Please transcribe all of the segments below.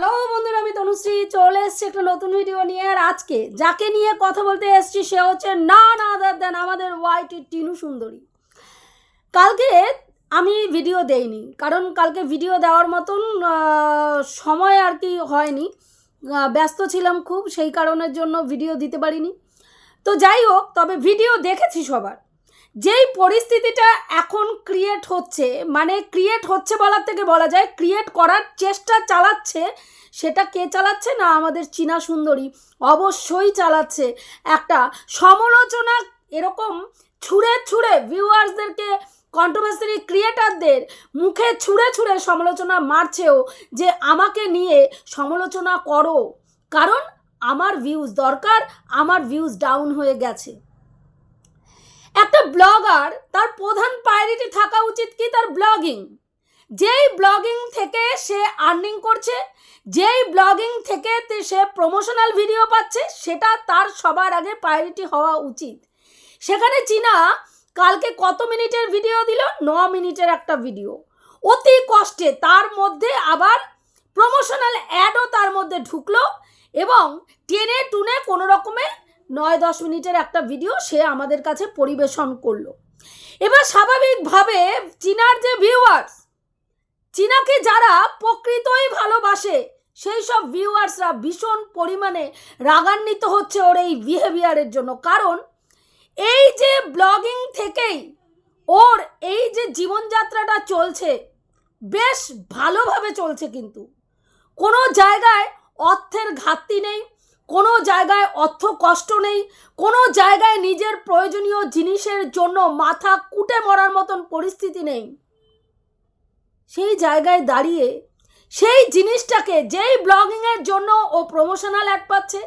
Hello বন্ধুরা, আমি তনুশ্রী, চলে এসেছি একটা নতুন ভিডিও নিয়ে। আর আজকে যাকে নিয়ে কথা বলতে এসেছি সে হচ্ছে না না আদার দেন আমাদের ওয়াইটি টিনু সুন্দরী। কালকে আমি ভিডিও দেইনি, কারণ কালকে ভিডিও দেওয়ার মতন সময় আর কি হয়নি। ব্যস্ত ছিলাম খুব, সেই কারণের জন্য ভিডিও দিতে পারিনি। তো যাই হোক, তবে ভিডিও দেখেছি সবার। যেই পরিস্থিতিটা এখন ক্রিয়েট হচ্ছে মানে ক্রিয়েট হচ্ছে বলার থেকে বলা যায় ক্রিয়েট করার চেষ্টা চালাচ্ছে, সেটা কে চালাচ্ছে না আমাদের চীনা সুন্দরী? অবশ্যই চালাচ্ছে। একটা সমালোচনা এরকম ছুঁড়ে ছুঁড়ে ভিউয়ার্সদেরকে কন্ট্রোভার্সারি ক্রিয়েটারদের মুখে ছুঁড়ে ছুঁড়ে সমালোচনা মারছেও যে আমাকে নিয়ে সমালোচনা করো। কারণ আমার ভিউজ দরকার, আমার ভিউজ ডাউন হয়ে গেছে। একটা ব্লগার তার প্রধান প্রায়োরিটি থাকা উচিত কি তার ব্লগিং যেই ব্লগিং থেকে সে আর্নিং করছে, যেই ব্লগিং থেকে সে প্রমোশনাল ভিডিও পাচ্ছে, সেটা তার সবার আগে প্রায়োরিটি হওয়া উচিত। সেখানে চীনা কালকে কত মিনিটের ভিডিও দিল? ন মিনিটের একটা ভিডিও অতি কষ্টে তার মধ্যে আবার প্রমোশনাল অ্যাডও তার মধ্যে ঢুকলো এবং টেনে টুনে কোনো রকমে নয় দশ মিনিটের একটা ভিডিও সে আমাদের কাছে পরিবেশন করল। এবার স্বাভাবিকভাবে চীনার যে ভিউয়ার্স চীনাকে যারা প্রকৃতই ভালোবাসে, সেই সব ভিউয়ার্সরা ভীষণ পরিমাণে রাগান্বিত হচ্ছে ওর এই বিহেভিয়ারের জন্য। কারণ এই যে ব্লগিং থেকেই ওর এই যে জীবনযাত্রাটা চলছে, বেশ ভালোভাবে চলছে কিন্তু। কোনো জায়গায় অর্থের ঘাটতি নেই কোনো জায়গায় অর্থ কষ্ট নেই, কোনো জায়গায় নিজের প্রয়োজনীয় জিনিসের জন্য মাথা কুটে মরার মতন পরিস্থিতি নেই। সেই জায়গায় দাঁড়িয়ে সেই জিনিসটাকে যেই ব্লগিংয়ের জন্য ও প্রমোশনাল অ্যাড পাচ্ছে,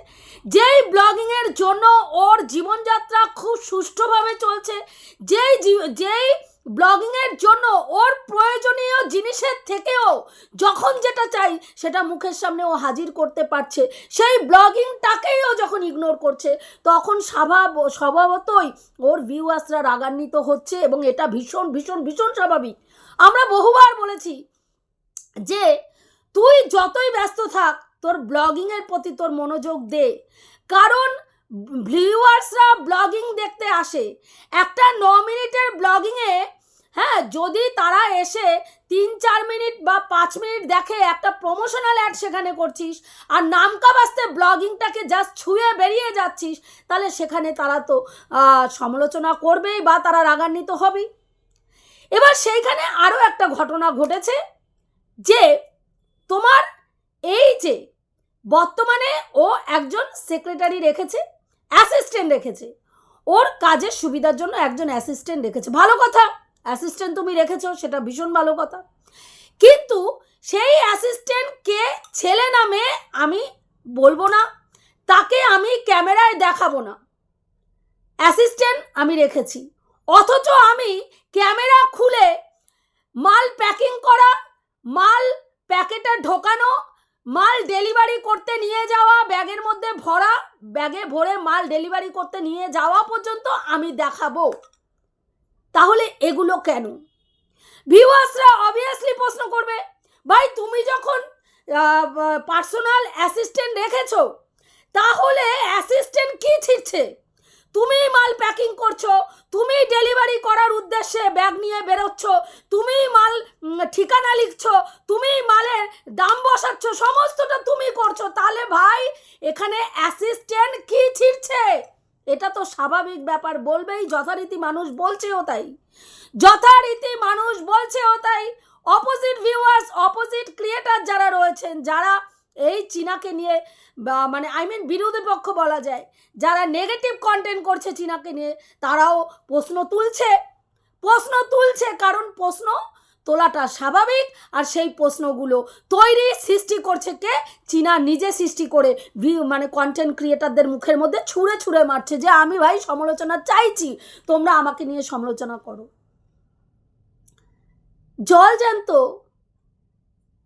যেই ব্লগিংয়ের জন্য ওর জীবনযাত্রা খুব সুষ্ঠুভাবে চলছে, যেই যেই ব্লগিংয়ের জন্য ওর প্রয়োজনীয় জিনিসের থেকেও যখন যেটা চাই সেটা মুখের সামনে ও হাজির করতে পারছে। সেই ব্লগিংটাকেই ও যখন ইগনোর করছে, তখন স্বভাব, স্বভাবতই ওর ভিউয়ার্সরা রাগান্বিত হচ্ছে এবং এটা ভীষণ ভীষণ ভীষণ স্বাভাবিক। আমরা বহুবার বলেছি যে তুই যতই ব্যস্ত থাক, তোর ব্লগিংয়ের প্রতি তোর মনোযোগ দে। কারণ ভিউয়ার্সরা ব্লগিং দেখতে আসে। একটা ন মিনিটের ব্লগিংয়ে হ্যাঁ যদি তারা এসে তিন, চার মিনিট বা পাঁচ মিনিট দেখে একটা প্রমোশনাল অ্যাড সেখানে করছিস আর নামকা বাস্তে ব্লগিংটাকে জাস্ট ছুঁয়ে বেরিয়ে যাচ্ছিস, তাহলে সেখানে তারা তো সমালোচনা করবেই বা তারা রাগান্বিত হবেই। এবার সেইখানে আরও একটা ঘটনা ঘটেছে যে তোমার এই যে বর্তমানে ও একজন সেক্রেটারি রেখেছে অ্যাসিস্ট্যান্ট রেখেছে, ওর কাজের সুবিধার জন্য একজন অ্যাসিস্ট্যান্ট রেখেছে। ভালো কথা অ্যাসিস্ট্যান্ট তুমি রেখেছো, সেটা ভীষণ ভালো কথা। কিন্তু সেই অ্যাসিস্ট্যান্ট কে ছেলে না মেয়ে আমি বলব না, তাকে আমি ক্যামেরায় দেখাবো না। অ্যাসিস্ট্যান্ট আমি রেখেছি। অথচ আমি ক্যামেরা খুলে মাল প্যাকিং করা, মাল প্যাকেটে ঢোকানো, মাল ডেলিভারি করতে নিয়ে যাওয়া, ব্যাগের মধ্যে ভরা, ব্যাগে ভরে মাল ডেলিভারি করতে নিয়ে যাওয়া পর্যন্ত আমি দেখাবো। তাহলে এগুলো কেন? ভিউয়ার্সরা অবভিয়াসলি প্রশ্ন করবে, ভাই, তুমি যখন পার্সোনাল অ্যাসিস্ট্যান্ট রেখেছো, তাহলে অ্যাসিস্ট্যান্ট কি ছিটছে তুমি মাল প্যাকিং করছ তুমি ডেলিভারি করার উদ্দেশ্যে ব্যাগ নিয়ে বেরোচ্ছ তুমি মাল ঠিকানা লিখছ তুমি মালের দাম বসাচ্ছ, সমস্তটা তুমি করছ, তাহলে ভাই, এখানে অ্যাসিস্ট্যান্ট কি ছিটছে এটা তো স্বাভাবিক ব্যাপার, বলবেই যথারীতি মানুষ বলছেও তাই। যথারীতি মানুষ বলছেও তাই। অপোজিট ভিউয়ার্স অপোজিট ক্রিয়েটার যারা রয়েছেন, যারা এই চীনাকে নিয়ে মানে আই মিন বিরোধী পক্ষ বলা যায়। যারা নেগেটিভ কন্টেন্ট করছে চীনাকে নিয়ে, তারাও প্রশ্ন তুলছে। প্রশ্ন তুলছে, কারণ প্রশ্ন তোলাটা স্বাভাবিক, আর সেই প্রশ্নগুলো তৈরি, সৃষ্টি করছে কে? চীনা নিজে সৃষ্টি করে মানে কন্টেন্ট ক্রিয়েটারদের মুখের মধ্যে ছুঁড়ে ছুঁড়ে মারছে যে, আমি ভাই সমালোচনা চাইছি, তোমরা আমাকে নিয়ে সমালোচনা করো। জল জ্যান্ত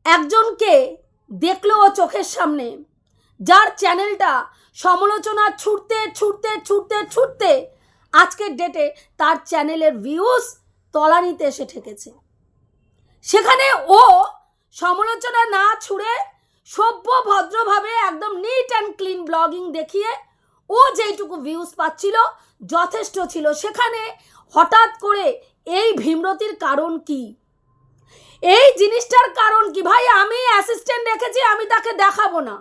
একজনকে দেখল ও চোখের সামনে। যার চ্যানেলটা সমালোচনা ছুটতে ছুটতে ছুটতে ছুটতে আজকের ডেটে তার চ্যানেলের ভিউজ তলানিতে এসে ঠেকেছে। সেখানে ও সমালোচনা না ছুড়ে সভ্য ভদ্রভাবে একদম নিট অ্যান্ড ক্লিন ব্লগিং দেখিয়ে ও যেইটুকু ভিউজ পাচ্ছিল যথেষ্ট ছিল। সেখানে হঠাৎ করে এই ভীমরতির কারণ কি? এই জিনিসটার কারণ কি? ভাই, আমি অ্যাসিস্ট্যান্ট রেখেছি, আমি তাকে দেখাবো না।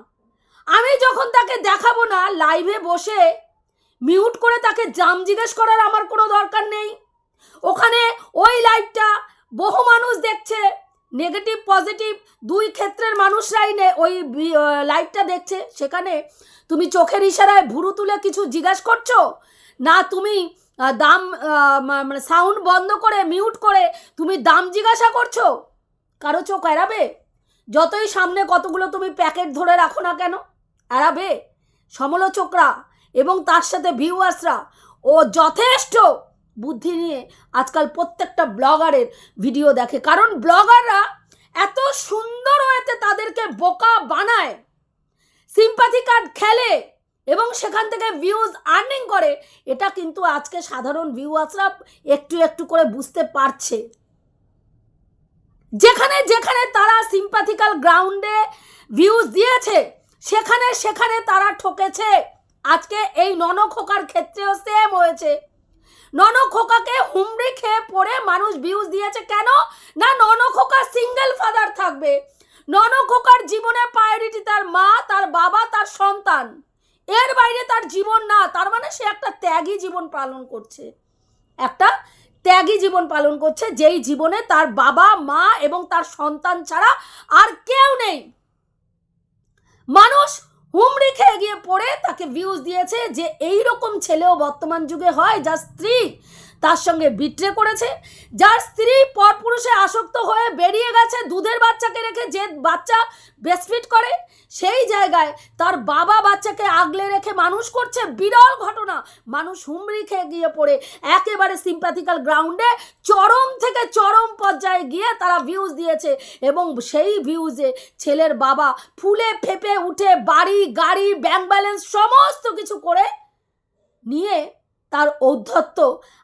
আমি যখন তাকে দেখাবো না লাইভে বসে মিউট করে তাকে জাম জিজ্ঞেস করার আমার কোনো দরকার নেই। ওখানে ওই লাইভটা বহু মানুষ দেখছে নেগেটিভ পজিটিভ দুই ক্ষেত্রের মানুষরাই নে ওই লাইভটা দেখছে। সেখানে তুমি চোখের ইশারায় ভুরু তুলে কিছু জিজ্ঞাস করছ? না, তুমি দাম মানে সাউন্ড বন্ধ করে মিউট করে তুমি দাম জিজ্ঞাসা করছ? কারও চোখ এড়াবে? যতই সামনে কতগুলো তুমি প্যাকেট ধরে রাখো না কেন? এড়াবে? সমালোচকরা এবং তার সাথে ভিউয়ার্সরা, ও যথেষ্ট বুদ্ধি নিয়ে আজকাল প্রত্যেকটা ব্লগারের ভিডিও দেখে। কারণ ব্লগাররা এত সুন্দর ওয়েতে তাদেরকে বোকা বানায়। সিম্পাথি কার্ড খেলে এবং সেখান থেকে ভিউজ আর্নিং করে, এটা কিন্তু আজকে সাধারণ ভিউয়ার্সরা একটু একটু করে বুঝতে পারছে। যেখানে যেখানে তারা সিম্পাথিক্যাল গ্রাউন্ডে ভিউজ দিয়েছে, সেখানে সেখানে তারা ঠকেছে। আজকে এই নন খোকার ক্ষেত্রেও সেম হয়েছে। ননখোকাকে হুমড়ি খেয়ে পড়ে মানুষ ভিউজ দিয়েছে কেন? না ননখোকা সিঙ্গেল ফাদার থাকবে। নন খোকার জীবনে প্রায়োরিটি তার মা, তার বাবা, তার সন্তান। এর বাইরে তার জীবন না, তার মানে সে একটা ত্যাগী জীবন পালন করছে। একটা ত্যাগী জীবন পালন করছে, যেই জীবনে তার বাবা, মা এবং তার সন্তান ছাড়া আর কেউ নেই। মানুষ হুমড়ি খেয়ে গিয়ে পড়ে, তাকে ভিউজ দিয়েছে যে এই রকম ছেলেও বর্তমান যুগে হয় যা স্ত্রী তার সঙ্গে বিট্রে করেছে, যার স্ত্রী পরপুরুষে আসক্ত হয়ে বেরিয়ে গেছে দুধের বাচ্চাকে রেখে যে বাচ্চা ব্রেস্টফিট করে, সেই জায়গায় তার বাবা বাচ্চাকে আগলে রেখে মানুষ করছে বিরল ঘটনা। মানুষ হুমড়ি খেয়ে গিয়ে পড়ে, একেবারে সিম্প্যাথিক্যাল গ্রাউন্ডে চরম থেকে চরম পর্যায়ে গিয়ে তারা ভিউজ দিয়েছে এবং সেই ভিউজে ছেলের বাবা ফুলে ফেপে উঠে বাড়ি, গাড়ি ব্যাংক ব্যালেন্স সমস্ত কিছু করে নিয়ে ঔদ্ধত্য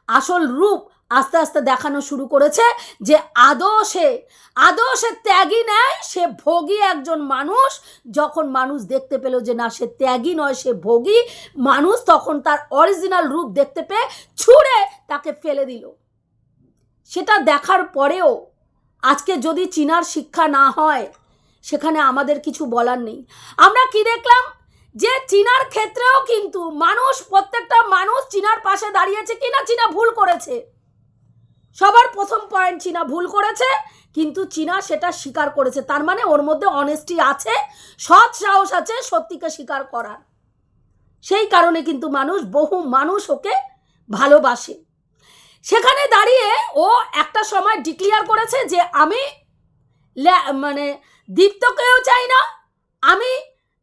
আসল রূপ আস্তে আস্তে দেখানো শুরু করেছে যে আদৌ সে আদৌ সে ত্যাগী নেয়, সে ভোগী একজন মানুষ। যখন মানুষ দেখতে পেল যে না, সে ত্যাগী নয়, সে ভোগী মানুষ, তখন তার অরিজিনাল রূপ দেখতে পেয়ে ছুঁড়ে তাকে ফেলে দিল। সেটা দেখার পরেও আজকে যদি চীনার শিক্ষা না হয়, সেখানে আমাদের কিছু বলার নেই। আমরা কি দেখলাম? যে চীনার ক্ষেত্রেও কিন্তু মানুষ, প্রত্যেকটা মানুষ চীনার পাশে দাঁড়িয়েছে কিনা চীনা ভুল করেছে। সবার প্রথম পয়েন্ট চীনা ভুল করেছে, কিন্তু চীনা সেটা স্বীকার করেছে। তার মানে ওর মধ্যে অনেস্টি আছে, সৎ সাহস আছে, সত্যিকে স্বীকার করার। সেই কারণে কিন্তু মানুষ, বহু মানুষ ওকে ভালোবাসে। সেখানে দাঁড়িয়ে ও একটা সময় ডিক্লিয়ার করেছে যে, আমি মানে দীপ্তকেও চাই না, আমি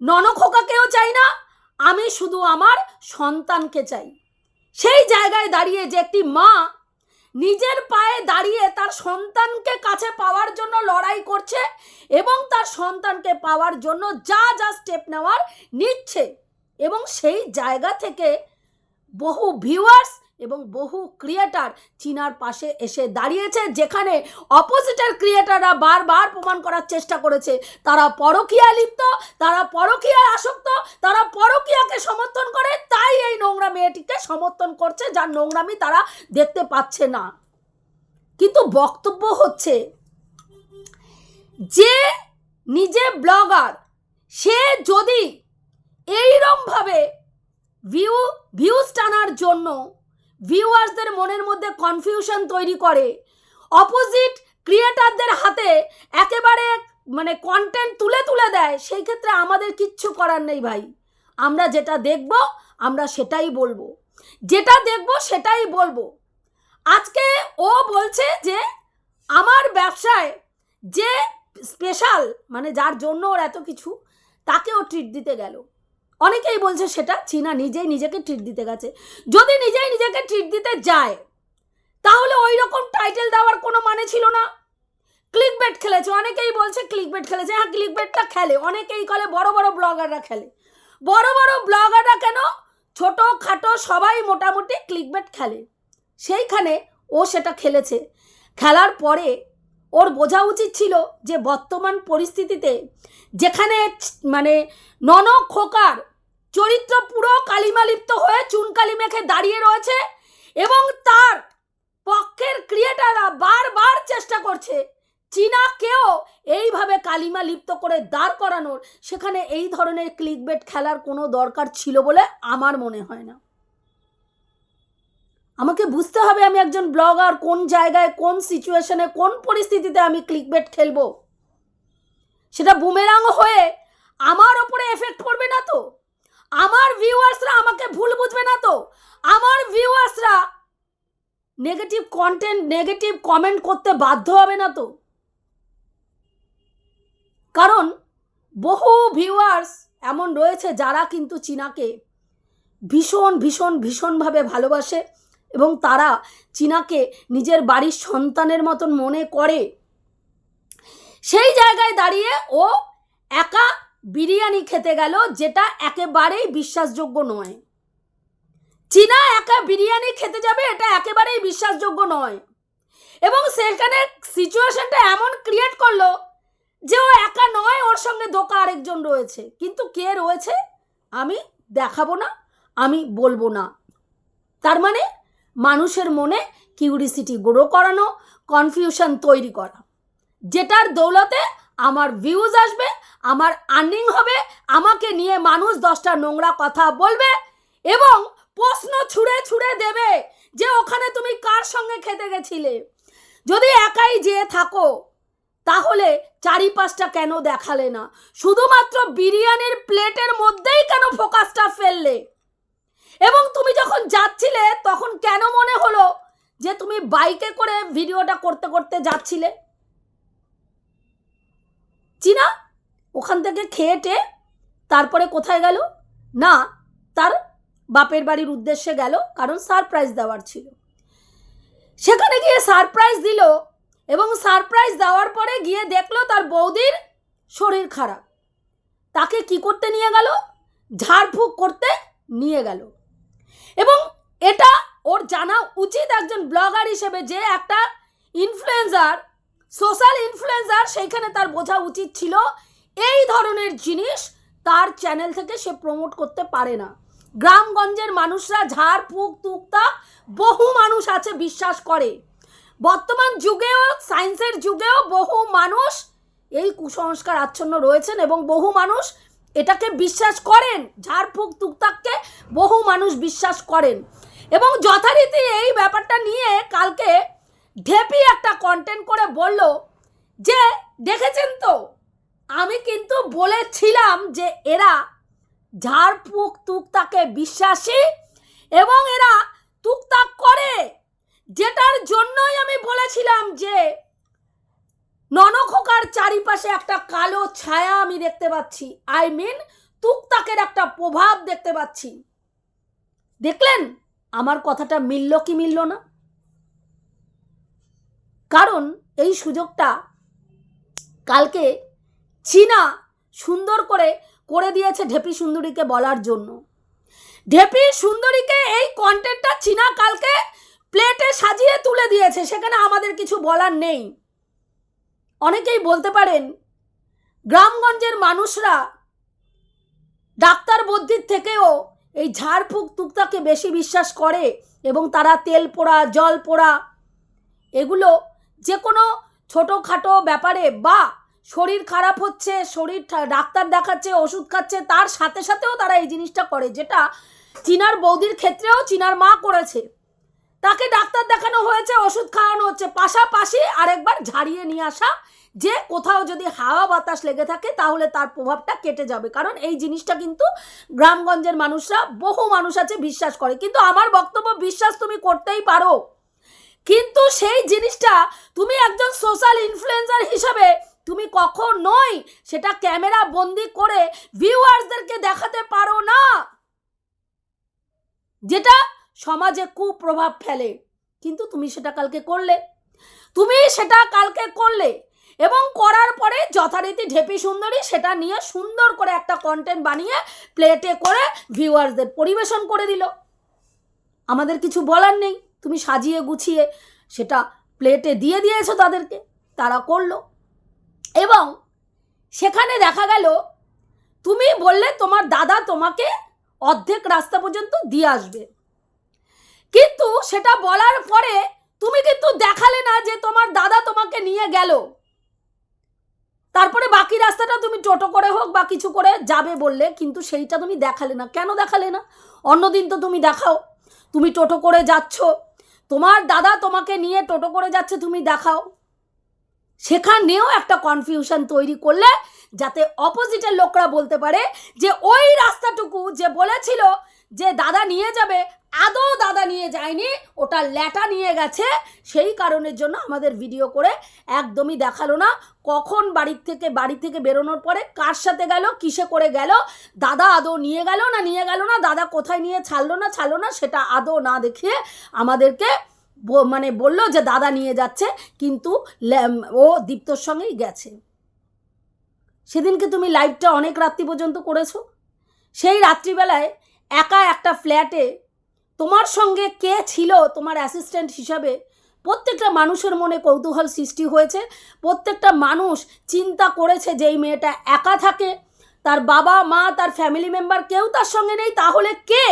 ননখোকাকেও চাই না, আমি শুধু আমার সন্তানকে চাই। সেই জায়গায় দাঁড়িয়ে যে একটি মা নিজের পায়ে দাঁড়িয়ে তার সন্তানকে কাছে পাওয়ার জন্য লড়াই করছে এবং তার সন্তানকে পাওয়ার জন্য যা যা স্টেপ নেওয়ার নিচ্ছে এবং সেই জায়গা থেকে বহু ভিউয়ার্স এবং বহু ক্রিয়েটার চীনার পাশে এসে দাঁড়িয়েছে, যেখানে অপোজিটের ক্রিয়েটাররা বারবার প্রমাণ করার চেষ্টা করেছে। তারা পরকীয়া লিপ্ত, তারা পরকীয়ায় আসক্ত, তারা পরকীয়াকে সমর্থন করে, তাই এই নোংরা মেয়েটিকে সমর্থন করছে, যার নোংরামি তারা দেখতে পাচ্ছে না। কিন্তু বক্তব্য হচ্ছে যে নিজে ব্লগার, সে যদি এইরমভাবে ভিউ ভিউজ টানার জন্য ভিউয়ার্সদের মনের মধ্যে কনফিউশন তৈরি করে। অপোজিট ক্রিয়েটারদের হাতে একেবারে মানে কন্টেন্ট তুলে তুলে দেয়, সেই ক্ষেত্রে আমাদের কিচ্ছু করার নেই ভাই। আমরা যেটা দেখব, আমরা সেটাই বলব। যেটা দেখব, সেটাই বলব। আজকে ও বলছে যে, আমার ব্যবসায় যে স্পেশাল মানে যার জন্য ওর এত কিছু, তাকে ও ট্রিট দিতে গেল। অনেকেই বলছে সেটা চীনা নিজেই নিজেকে ট্রিট দিতে গেছে। যদি নিজেই নিজেকে ট্রিট দিতে যায়, তাহলে ওই রকম টাইটেল দেওয়ার কোনো মানে ছিল না। ক্লিক বেট খেলেছে, অনেকেই বলছে ক্লিক বেট খেলেছে। হ্যাঁ ক্লিক বেটটা খেলে, অনেকেই খেলে বড় বড় ব্লগাররা খেলে। বড় বড় ব্লগাররা কেন? ছোট খাটো সবাই মোটামুটি ক্লিক বেট খেলে। সেইখানে ও সেটা খেলেছে। খেলার পরে ওর বোঝা উচিত ছিল যে বর্তমান পরিস্থিতিতে যেখানে মানে নন খোকার চরিত্র পুরো কালিমালিপ্ত হয়ে চুনকালি মেখে দাঁড়িয়ে রয়েছে এবং তার পক্ষের ক্রিয়েটাররা বারবার চেষ্টা করছে চীনাকেও এইভাবে কালিমা লিপ্ত করে দাঁড় করানোর। সেখানে এই ধরনের ক্লিকবেট খেলার কোনো দরকার ছিল বলে আমার মনে হয় না। আমাকে বুঝতে হবে আমি একজন ব্লগার, কোন জায়গায়, কোন সিচুয়েশনে কোন পরিস্থিতিতে আমি ক্লিক ক্লিকবেট খেলব। সেটা বুমেরাং হয়ে আমার ওপরে এফেক্ট পড়বে না তো? আমার ভিউয়ার্সরা আমাকে ভুল বুঝবে না তো? আমার ভিউয়ার্সরা নেগেটিভ কন্টেন্ট নেগেটিভ কমেন্ট করতে বাধ্য হবে না তো? কারণ বহু ভিউয়ার্স এমন রয়েছে যারা কিন্তু চীনাকে ভীষণ ভীষণ, ভীষণভাবে ভালোবাসে। এবং তারা চীনাকে নিজের বাড়ির সন্তানের মতন মনে করে। সেই জায়গায় দাঁড়িয়ে ও একা বিরিয়ানি খেতে গেল, যেটা একেবারেই বিশ্বাসযোগ্য নয়। চীনা একা বিরিয়ানি খেতে যাবে, এটা একেবারেই বিশ্বাসযোগ্য নয়। এবং সেখানে সিচুয়েশনটা এমন ক্রিয়েট করল যে ও একা নয়, ওর সঙ্গে দোকা আরেকজন রয়েছে। কিন্তু কে রয়েছে, আমি দেখাবো না, আমি বলব না। তার মানে মানুষের মনে কিউরিসিটি গ্রো করানো কনফিউশন তৈরি করা। যেটার দৌলতে আমার ভিউজ আসবে, আমার আর্নিং হবে, আমাকে নিয়ে মানুষ দশটা নোংরা কথা বলবে এবং প্রশ্ন ছুঁড়ে ছুঁড়ে দেবে যে ওখানে তুমি কার সঙ্গে খেতে গেছিলে? যদি একাই যেয়ে থাকো, তাহলে চারিপাশটা কেন দেখালে না? শুধুমাত্র বিরিয়ানির প্লেটের মধ্যেই কেন ফোকাসটা ফেললে? এবং তুমি যখন যাচ্ছিলে, তখন কেন মনে হলো যে তুমি বাইকে করে ভিডিওটা করতে করতে যাচ্ছিলে? চিনা, ওখান থেকে খেয়েটে তারপরে কোথায় গেল? না, তার বাপের বাড়ির উদ্দেশ্যে গেল, কারণ সারপ্রাইজ দেওয়ার ছিল। সেখানে গিয়ে সারপ্রাইজ দিল এবং সারপ্রাইজ দেওয়ার পরে গিয়ে দেখল তার বৌদির শরীর খারাপ। তাকে কি করতে নিয়ে গেল? ঝাড়ফুঁক করতে নিয়ে গেল। এবং এটা ওর জানা উচিত একজন ব্লগার হিসেবে যে একটা ইনফ্লুয়েন্সার সোশ্যাল ইনফ্লুয়েন্সার সেইখানে তার বোঝা উচিত ছিল এই ধরনের জিনিস তার চ্যানেল থেকে সে প্রমোট করতে পারে না। গ্রামগঞ্জের মানুষরা ঝাড়ফুঁক তুকতাক বহু মানুষ আছে বিশ্বাস করে। বর্তমান যুগেও সায়েন্সের যুগেও বহু মানুষ এই কুসংস্কার আচ্ছন্ন রয়েছেন এবং বহু মানুষ এটাকে বিশ্বাস করেন ঝাড়ফুঁক তুকতাককে বহু মানুষ বিশ্বাস করেন। এবং যথারীতি এই ব্যাপারটা নিয়ে কালকে ঢেপি একটা কন্টেন্ট করে বলল যে, দেখেছেন তো? আমি কিন্তু বলেছিলাম যে এরা ঝাড়ফুঁক তুকতাকে বিশ্বাসী এবং এরা তুকতাক করে। যেটার জন্যই আমি বলেছিলাম যে ননখোকার চারিপাশে একটা কালো ছায়া আমি দেখতে পাচ্ছি। আই মিন তুকতাকের একটা প্রভাব দেখতে পাচ্ছি। দেখলেন? আমার কথাটা মিলল কি মিলল না? কারণ এই সুযোগটা কালকে চীনা সুন্দর করে করে দিয়েছে ঢেপি সুন্দরীকে বলার জন্য। ঢেপি সুন্দরীকে এই কন্টেন্টটা চীনা কালকে প্লেটে সাজিয়ে তুলে দিয়েছে, সেখানে আমাদের কিছু বলার নেই। অনেকেই বলতে পারেন, গ্রামগঞ্জের মানুষরা ডাক্তার বুদ্ধির থেকেও এই ঝাড়ফুঁক তুকতাকে বেশি বিশ্বাস করে এবং তারা তেল পোড়া, জল পোড়া, এগুলো যে কোনো ছোটোখাটো ব্যাপারে বা শরীর খারাপ হচ্ছে, শরীর ডাক্তার দেখাচ্ছে, ওষুধ খাচ্ছে, তার সাথে সাথেও তারা এই জিনিসটা করে, যেটা চীনার বৌদির ক্ষেত্রেও চিনার মা করেছে। তাকে ডাক্তার দেখানো হয়েছে, ওষুধ খাওয়ানো হচ্ছে। পাশাপাশি আরেকবার ঝাড়িয়ে নিয়ে আসা, যে কোথাও যদি হাওয়া বাতাস লেগে থাকে, তাহলে তার প্রভাবটা কেটে যাবে। কারণ এই জিনিসটা কিন্তু গ্রামগঞ্জের মানুষরা, বহু মানুষ আছে, বিশ্বাস করে। কিন্তু আমার বক্তব্য, বিশ্বাস তুমি করতেই পারো। কিন্তু সেই জিনিসটা তুমি একজন সোশ্যাল ইনফ্লুয়েন্সার হিসাবে তুমি কখনোই সেটা ক্যামেরা বন্দি করে ভিউয়ার্সদেরকে দেখাতে পারো না। যেটা সমাজে কুপ্রভাব ফেলে। কিন্তু তুমি সেটা কালকে করলে। তুমি সেটা কালকে করলে এবং করার পরে যথারীতি ঢেপি সুন্দরী সেটা নিয়ে সুন্দর করে একটা কন্টেন্ট বানিয়ে প্লেটে করে ভিউয়ার্সদের পরিবেশন করে দিল। আমাদের কিছু বলার নেই। তুমি সাজিয়ে গুছিয়ে সেটা প্লেটে দিয়ে দিয়েছ তাদেরকে। তারা করল। এবং সেখানে দেখা গেল, তুমি বললে তোমার দাদা তোমাকে অর্ধেক রাস্তা পর্যন্ত দিয়ে আসবে। কিন্তু সেটা বলার পরে তুমি কিন্তু দেখালে না যে তোমার দাদা তোমাকে নিয়ে গেল। তারপরে বাকি রাস্তাটা তুমি টোটো করে হোক বা কিছু করে যাবে বললে, কিন্তু সেইটা তুমি দেখালে না। কেন দেখালে না? অন্যদিন তো তুমি দেখাও। তুমি টোটো করে যাচ্ছ। তোমার দাদা তোমাকে নিয়ে টোটো করে যাচ্ছে, তুমি দেখাও। সেখানেও একটা কনফিউশন তৈরি করলে, যাতে অপোজিটের লোকরা বলতে পারে যে, ওই রাস্তাটুকু যে বলেছিল যে দাদা নিয়ে যাবে আদৌ দাদা নিয়ে যায়নি, ওটা ল্যাটা নিয়ে গেছে, সেই কারণের জন্য আমাদের ভিডিও করে একদমই দেখাল না। কখন বাড়ির থেকে, বাড়ি থেকে বেরোনোর পরে কার সাথে গেল, কিসে করে গেল, দাদা আদৌ নিয়ে গেল না নিয়ে গেল না, দাদা কোথায় নিয়ে ছাড়লো না ছাড়লো না, সেটা আদৌ না দেখিয়ে আমাদেরকে মানে বলল যে দাদা নিয়ে যাচ্ছে, কিন্তু ও দীপ্তর সঙ্গেই গেছে। সেদিনকে তুমি লাইভটা অনেক রাত্রি পর্যন্ত করেছ। সেই রাত্রিবেলায় একা একটা ফ্ল্যাটে তোমার সঙ্গে কে ছিল তোমার অ্যাসিস্ট্যান্ট হিসাবে? প্রত্যেকটা মানুষের মনে কৌতূহল সৃষ্টি হয়েছে। প্রত্যেকটা মানুষ চিন্তা করেছে যে এই মেয়েটা একা থাকে। তার বাবা, মা, তার ফ্যামিলি মেম্বার কেউ তার সঙ্গে নেই, তাহলে কে?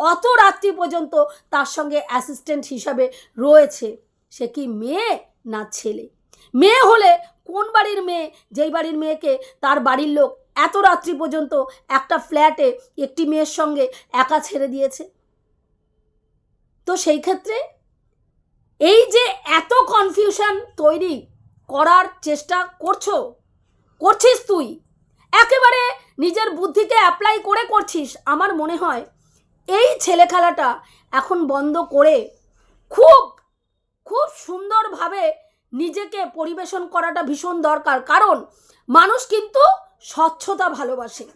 অত রাত্রি পর্যন্ত তার সঙ্গে অ্যাসিস্ট্যান্ট হিসাবে রয়েছে। সে কি মেয়ে না ছেলে? মেয়ে হলে কোন বাড়ির মেয়ে? যেই বাড়ির মেয়েকে তার বাড়ির লোক এত রাত্রি পর্যন্ত একটা ফ্ল্যাটে একটি মেয়ের সঙ্গে একা ছেড়ে দিয়েছে। তো সেই ক্ষেত্রে এই যে এত কনফিউশন তৈরি করার চেষ্টা করছ, করছিস তুই? একেবারে নিজের বুদ্ধিকে অ্যাপ্লাই করে করছিস, আমার মনে হয়। এই ছেলে খেলাটা এখন বন্ধ করে খুব খুব সুন্দরভাবে নিজেকে পরিবেশন করাটা ভীষণ দরকার। কারণ মানুষ কিন্তু স্বচ্ছতা ভালোবাসে।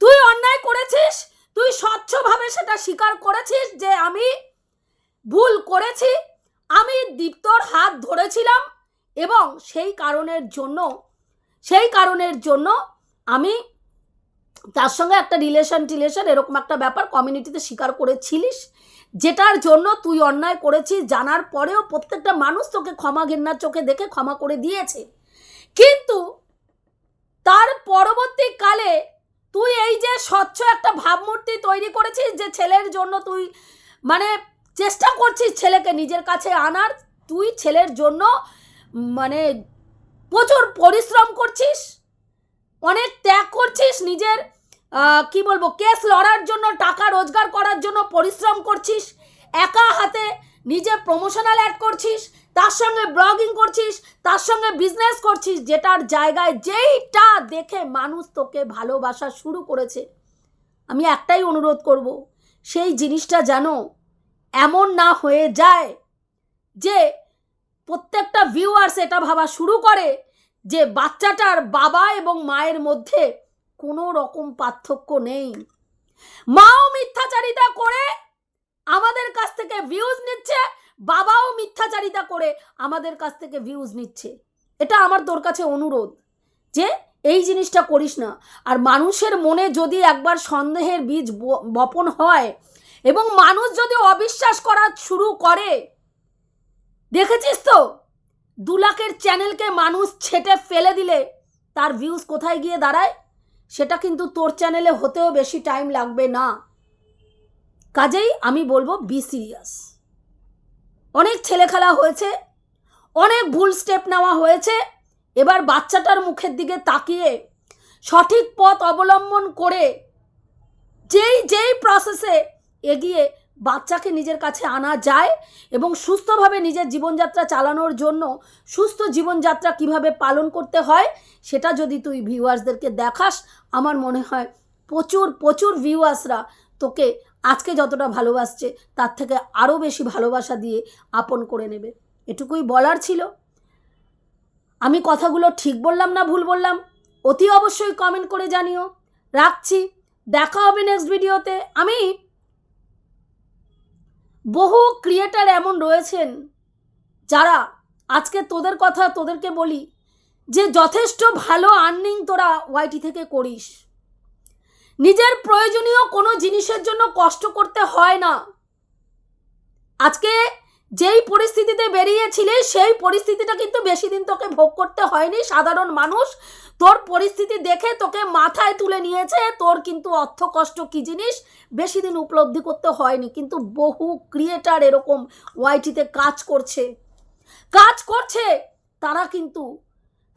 তুই অন্যায় করেছিস, তুই স্বচ্ছভাবে সেটা স্বীকার করেছিস যে আমি ভুল আমি দীপ্তর হাত ধরেছিলাম এবং সেই কারণের জন্য, সেই কারণের জন্য আমি তার সঙ্গে একটা রিলেশন টিলেশন, এরকম একটা ব্যাপার কমিউনিটিতে স্বীকার করেছিলিস, যেটার জন্য তুই অন্যায় করেছিস, জানার পরেও প্রত্যেকটা মানুষ তোকে ক্ষমা ঘেন্নার চোখে দেখে ক্ষমা করে দিয়েছে। কিন্তু তার পরবর্তীকালে তুই এই যে স্বচ্ছ একটা ভাবমূর্তি তৈরি করেছিস যে ছেলের জন্য তুই মানে চেষ্টা করছিস ছেলেকে নিজের কাছে আনার? তুই ছেলের জন্য মানে প্রচুর পরিশ্রম করছিস? অনেক ত্যাগ করছিস নিজের কি বলব, কেস লড়ার জন্য, টাকা রোজগার করার জন্য পরিশ্রম করছিস, একা হাতে নিজে প্রমোশনাল অ্যাড করছিস, তার সঙ্গে ব্লগিং করছিস, তার সঙ্গে বিজনেস করছিস, যেটার জায়গায় যেইটা দেখে মানুষ তোকে ভালোবাসা শুরু করেছে। আমি একটাই অনুরোধ করব, সেই জিনিসটা যেন এমন না হয়ে যায় যে প্রত্যেকটা ভিউয়ার্স এটা ভাবা শুরু করে যে বাচ্চাটার বাবা এবং মায়ের মধ্যে কোনো রকম পার্থক্য নেই। মাও মিথ্যাচারিতা করে, আমাদের কাছ থেকে ভিউজ নিচ্ছে, বাবাও মিথ্যাচারিতা করে, আমাদের কাছ থেকে ভিউজ নিচ্ছে। এটা আমার তোর কাছে অনুরোধ যে এই জিনিসটা করিস না। আর মানুষের মনে যদি একবার সন্দেহের বীজ বপন হয় এবং মানুষ যদি অবিশ্বাস করা শুরু করে, দেখেছিস তো? দু লাখের চ্যানেলকে মানুষ ছেটে ফেলে দিলে তার ভিউজ কোথায় গিয়ে দাঁড়ায়? সেটা কিন্তু তোর চ্যানেলে হতেও বেশি টাইম লাগবে না। কাজেই আমি বলব বি সিরিয়াস অনেক ছেলে খেলা হয়েছে, অনেক ভুল স্টেপ নেওয়া হয়েছে, এবার বাচ্চাটার মুখের দিকে তাকিয়ে সঠিক পথ অবলম্বন করে, যেই যেই প্রসেসে এগিয়ে বাচ্চাকে নিজের কাছে আনা যায় এবং সুস্থভাবে নিজের জীবনযাত্রা চালানোর জন্য সুস্থ জীবনযাত্রা কীভাবে পালন করতে হয়, সেটা যদি তুই ভিউয়ার্সদেরকে দেখাস, আমার মনে হয় প্রচুর প্রচুর ভিউয়ার্সরা তোকে আজকে যতটা ভালোবাসছে, তার থেকে আরও বেশি ভালোবাসা দিয়ে আপন করে নেবে। এটুকুই বলার ছিল। আমি কথাগুলো ঠিক বললাম না ভুল বললাম? অতি অবশ্যই কমেন্ট করে জানিও। রাখছি। দেখা হবে নেক্সট ভিডিওতে আমি বহু ক্রিয়েটার এমন রয়েছেন যারা আজকে তোদের কথা তোদেরকে বলি যে যথেষ্ট ভালো আর্নিং তোরা ওয়াইটি থেকে করিস। নিজের প্রয়োজনীয় কোনো জিনিসের জন্য কষ্ট করতে হয় না। আজকে যেই পরিস্থিতিতে বেরিয়েছিলে, সেই পরিস্থিতিটা কিন্তু বেশি দিন তোকে ভোগ করতে হয়নি। সাধারণ মানুষ তোর পরিস্থিতি দেখে তোকে মাথায় তুলে নিয়েছে, তোর কিন্তু অর্থ কষ্ট কী জিনিস বেশি দিন উপলব্ধি করতে হয়নি। কিন্তু বহু ক্রিয়েটার এরকম ওয়াইটিতে কাজ করছে। কাজ করছে, তারা কিন্তু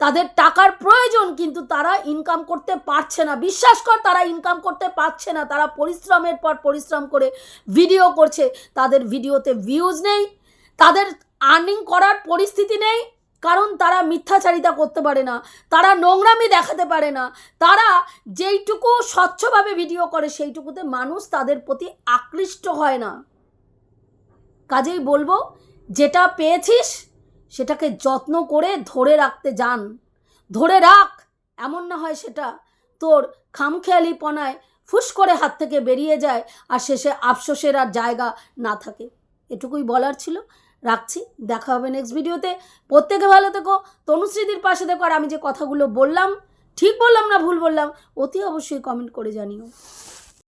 তাদের টাকার প্রয়োজন কিন্তু তারা ইনকাম করতে পারছে না। বিশ্বাস কর, তারা ইনকাম করতে পারছে না। তারা পরিশ্রমের পর পরিশ্রম করে ভিডিও করছে। তাদের ভিডিওতে ভিউজ নেই। তাদের আর্নিং করার পরিস্থিতি নেই, কারণ তারা মিথ্যাচারিতা করতে পারে না, তারা নোংরামি দেখাতে পারে না, তারা যেইটুকু স্বচ্ছভাবে ভিডিও করে সেইটুকুতে মানুষ তাদের প্রতি আকৃষ্ট হয় না। কাজেই বলব, যেটা পেয়েছিস, সেটাকে যত্ন করে ধরে রাখতে যান, ধরে রাখ, এমন না হয় সেটা তোর খামখেয়ালিপনায় ফুস করে হাত থেকে বেরিয়ে যায় আর শেষে আফসোসের আর জায়গা না থাকে। এটুকুই বলার ছিল। রাখছি। দেখা হবে নেক্সট ভিডিওতে প্রত্যেকে ভালো থেকো। তনুশ্রীদির পাশে দেখো আর আমি যে কথাগুলো বললাম, ঠিক বললাম না ভুল বললাম, অতি অবশ্যই কমেন্ট করে জানিও।